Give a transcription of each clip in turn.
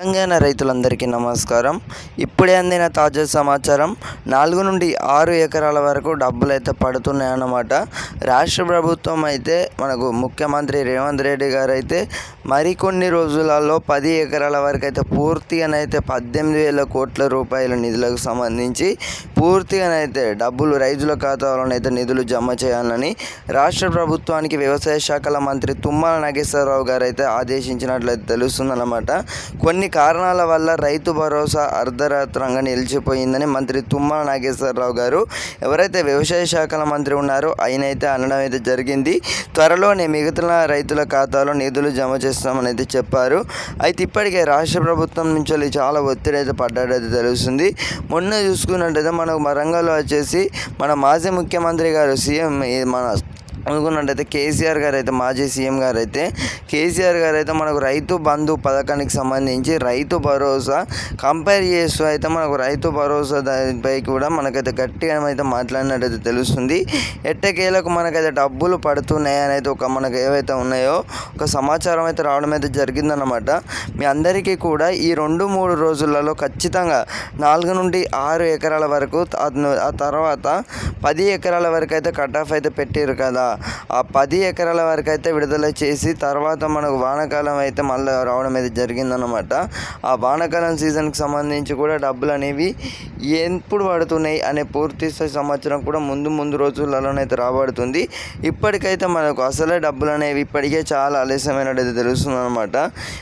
తెలంగాణ రైతులందరికీ నమస్కారం. ఇప్పుడే అందిన తాజా సమాచారం నాలుగు నుండి ఆరు ఎకరాల వరకు డబ్బులు అయితే పడుతున్నాయన్నమాట. రాష్ట్ర ప్రభుత్వం అయితే మనకు ముఖ్యమంత్రి రేవంత్ రెడ్డి గారు అయితే మరికొన్ని రోజులలో పది ఎకరాల వరకు అయితే పూర్తిగానైతే పద్దెనిమిది వేల కోట్ల రూపాయల నిధులకు సంబంధించి పూర్తిగానైతే డబ్బులు రైతుల ఖాతాలోనైతే నిధులు జమ చేయాలని రాష్ట్ర ప్రభుత్వానికి వ్యవసాయ శాఖల మంత్రి తుమ్మల నాగేశ్వరరావు గారు అయితే ఆదేశించినట్లయితే తెలుస్తుందన్నమాట. కొన్ని కారణాల వల్ల రైతు భరోసా అర్ధరాత్రంగా నిలిచిపోయిందని మంత్రి తుమ్మల నాగేశ్వరరావు గారు ఎవరైతే వ్యవసాయ శాఖల మంత్రి ఉన్నారో ఆయన అయితే అనడం అయితే జరిగింది. త్వరలోనే మిగతా రైతుల ఖాతాలో నిధులు జమ చేస్తామని అయితే చెప్పారు. అయితే ఇప్పటికే రాష్ట్ర ప్రభుత్వం నుంచి చాలా ఒత్తిడి అయితే పడ్డాడైతే తెలుస్తుంది. మొన్న చూసుకున్నట్టయితే మనకు వరంగల్ వచ్చేసి మన మాజీ ముఖ్యమంత్రి గారు సీఎం మన అనుకున్నట్టయితే కేసీఆర్ గారు అయితే మాజీ సీఎం గారు అయితే కేసీఆర్ గారు అయితే మనకు రైతు బంధు పథకానికి సంబంధించి రైతు భరోసా కంపేర్ చేస్తూ అయితే మనకు రైతు భరోసా దానిపై కూడా మనకైతే గట్టిగా అయితే మాట్లాడినట్టయితే తెలుస్తుంది. ఎట్టకేలకు మనకైతే డబ్బులు పడుతున్నాయి అని అయితే ఒక మనకు ఏవైతే ఉన్నాయో ఒక సమాచారం అయితే రావడం అయితే జరిగిందన్నమాట. మీ అందరికీ కూడా ఈ రెండు మూడు రోజులలో ఖచ్చితంగా నాలుగు నుండి ఆరు ఎకరాల వరకు ఆ- ఆ తర్వాత పది ఎకరాల వరకు అయితే కట్ ఆఫ్ అయితే పెట్టారు కదా. ఆ పది ఎకరాల వరకు అయితే విడుదల చేసి తర్వాత మనకు వానాకాలం అయితే మళ్ళీ రావడం అయితే జరిగిందనమాట ఆ వానాకాలం సీజన్కి సంబంధించి కూడా డబ్బులు అనేవి ఎప్పుడు పడుతున్నాయి అనే పూర్తి సంవత్సరం సమాచారం కూడా ముందు ముందు రోజులలోనైతే రాబడుతుంది. ఇప్పటికైతే మనకు అసలే డబ్బులు అనేవి ఇప్పటికే చాలా ఆలస్యమైనట్టు తెలుస్తుంది అనమాట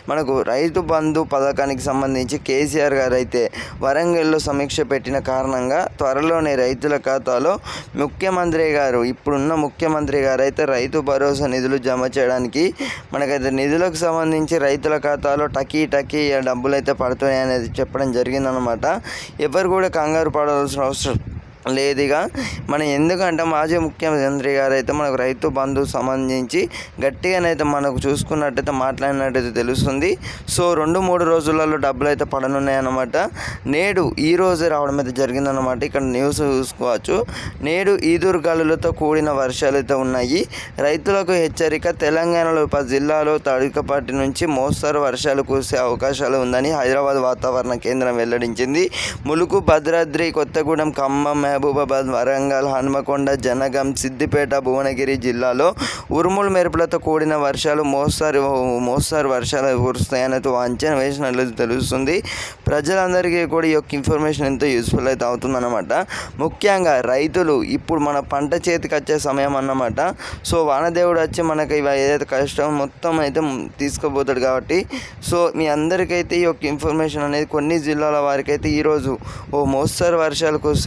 మనకు రైతు బంధు పథకానికి సంబంధించి కేసీఆర్ గారు అయితే వరంగల్లో సమీక్ష పెట్టిన కారణంగా త్వరలోనే రైతుల ఖాతాలో ముఖ్యమంత్రి గారు ఇప్పుడున్న ముఖ్యమంత్రి గారు అయితే రైతు భరోసా నిధులు జమ చేయడానికి మనకైతే నిధులకు సంబంధించి రైతుల ఖాతాలో టకీ టకీ డబ్బులు అయితే పడుతున్నాయి అనేది చెప్పడం జరిగిందనమాట ఎవరు కూడా కంగారు పడాల్సిన అవసరం లేదుగా. మనం ఎందుకంటే మాజీ ముఖ్యమంత్రి గారు అయితే మనకు రైతు బంధు సంబంధించి గట్టిగానైతే మనకు చూసుకున్నట్టయితే మాట్లాడినట్టయితే తెలుస్తుంది. సో రెండు మూడు రోజులలో డబ్బులు అయితే పడనున్నాయి అన్నమాట నేడు ఈ రోజు రావడం అయితే జరిగిందన్నమాట. ఇక్కడ న్యూస్ చూసుకోవచ్చు. నేడు ఈదురుగాలులతో కూడిన వర్షాలు అయితే ఉన్నాయి. రైతులకు హెచ్చరిక తెలంగాణలో పది జిల్లాలో తడికపాటి నుంచి మోస్తరు వర్షాలు కురిసే అవకాశాలు ఉందని హైదరాబాద్ వాతావరణ కేంద్రం వెల్లడించింది. ములుగు భద్రాద్రి కొత్తగూడెం ఖమ్మం మహబూబాబాద్ వరంగల్ హన్మకొండ జనగం సిద్దిపేట భువనగిరి జిల్లాలో ఉరుములు మెరుపులతో కూడిన వర్షాలు మోస్తారు మోస్తారు వర్షాలు కురుస్తాయని అంచనా వేసినట్లు తెలుస్తుంది. ప్రజలందరికీ కూడా ఈ యొక్క ఇన్ఫర్మేషన్ ఎంతో యూస్ఫుల్ అయితే అవుతుందన్నమాట. ముఖ్యంగా రైతులు ఇప్పుడు మన పంట చేతికి వచ్చే సమయం అన్నమాట. సో వానదేవుడు వచ్చి మనకి ఇవి ఏదైతే కష్టం మొత్తం అయితే తీసుకుపోతాడు కాబట్టి సో మీ అందరికైతే ఈ యొక్క ఇన్ఫర్మేషన్ అనేది కొన్ని జిల్లాల వారికైతే ఈరోజు ఓ మోస్తరు వర్షాలు కురిసే